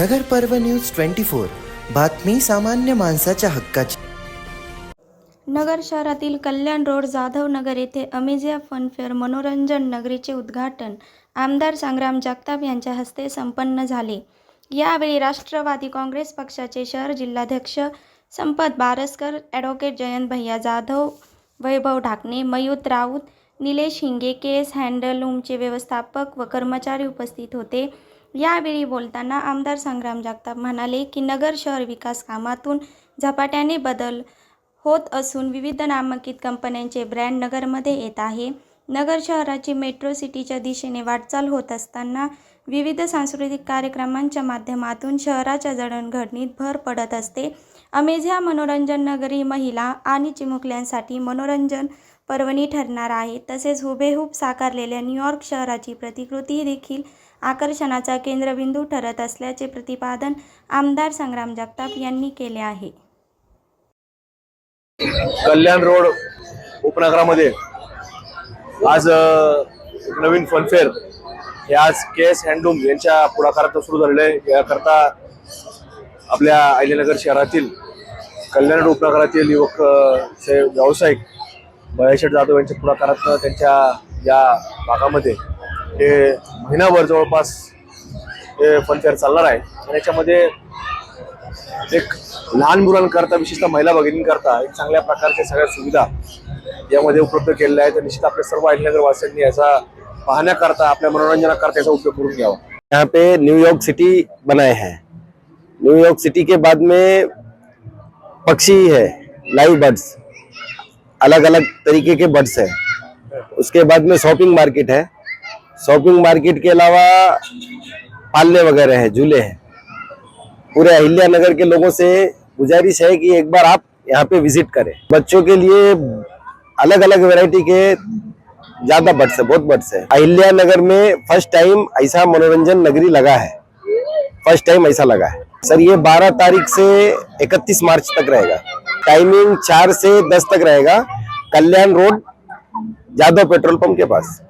नगर पर्व news twenty four. बातमी सामान्य माणसाच्या हक्काची. नगर शहरातील कल्याण रोड जाधव नगर येथे अमेझिया फनफेअर मनोरंजन नगरीचे उद्घाटन आमदार संग्राम जगताप यांच्या हस्ते संपन्न झाले. यावेळी राष्ट्रवादी काँग्रेस पक्षाचे शहर जिल्हाध्यक्ष संपत बारसकर ॲडव्होकेट जयंत भैया जाधव वैभव ढाकणे मयूत राऊत निलेश हिंगे केस हँडलूमचे व्यवस्थापक व कर्मचारी उपस्थित होते. यावेळी बोलताना आमदार संग्राम जगताप म्हणाले की नगर शहर विकास कामातून झपाट्याने बदल होत असून विविध नामांकित कंपन्यांचे ब्रँड नगरमध्ये येत आहे. नगर शहराची मेट्रो सिटीच्या दिशेने वाटचाल होत असताना विविध सांस्कृतिक कार्यक्रमांच्या माध्यमातून शहराच्या जडणघडणीत भर पडत असते. अमेझ्या मनोरंजन नगरी महिला आणि चिमुकल्यांसाठी मनोरंजन पर्वणी ठरणार आहे. तसेच हुबेहूब साकारलेल्या न्यूयॉर्क शहराची प्रतिकृती देखील आकर्षणाचा केंद्रबिंदू ठरत असल्याचे प्रतिपादन आमदार संग्राम जगताप यांनी केले आहे. कल्याण रोड उपनगरामध्ये आज नवीन फनफेअर हे आज के एस हँडलूम यांच्या पुढाकारात सुरू झालेलं आहे. याकरता आपल्या अहिल्यानगर शहरातील कल्याण रोड उपनगरातील युवक व्यावसायिक बळाशेठ जाधव यांच्या पुढाकारात त्यांच्या या भागामध्ये हे महिनाभर जवळपास हे फनफेअर चालणार आहे. आणि याच्यामध्ये एक लहान मुलांकरता विशेषतः महिला भगिनींकरता एक चांगल्या प्रकारच्या सगळ्या सुविधा यामध्ये उपलब्ध केलेल्या आहेत. निश्चित आपल्या सर्व अहिल्यानगरवासियांनी याचा पाहण्याकरता आपल्या मनोरंजनाकरता याचा उपयोग करून घ्यावा. यहाँ पे न्यूयॉर्क सिटी बनाए हैं। न्यूयॉर्क सिटी के बाद में पक्षी है लाइव बर्ड्स अलग अलग तरीके के बर्ड्स है। उसके बाद में शॉपिंग मार्केट है। शॉपिंग मार्केट के अलावा पालने वगैरह है, झूले हैं। पूरे अहिल्या नगर के लोगों से गुजारिश है कि एक बार आप यहाँ पे विज़िट करें। बच्चों के लिए अलग अलग वैरायटी के ज़्यादा बट्स है, बहुत बट्स है। अहिल्या नगर में फ़र्स्ट टाइम ऐसा मनोरंजन नगरी लगा है। फ़र्स्ट टाइम ऐसा लगा है। सर ये 12 तारीख से 31 मार्च तक रहेगा। टाइमिंग चार से दस तक रहेगा। Kalyan road Jadhav petrol pump के पास।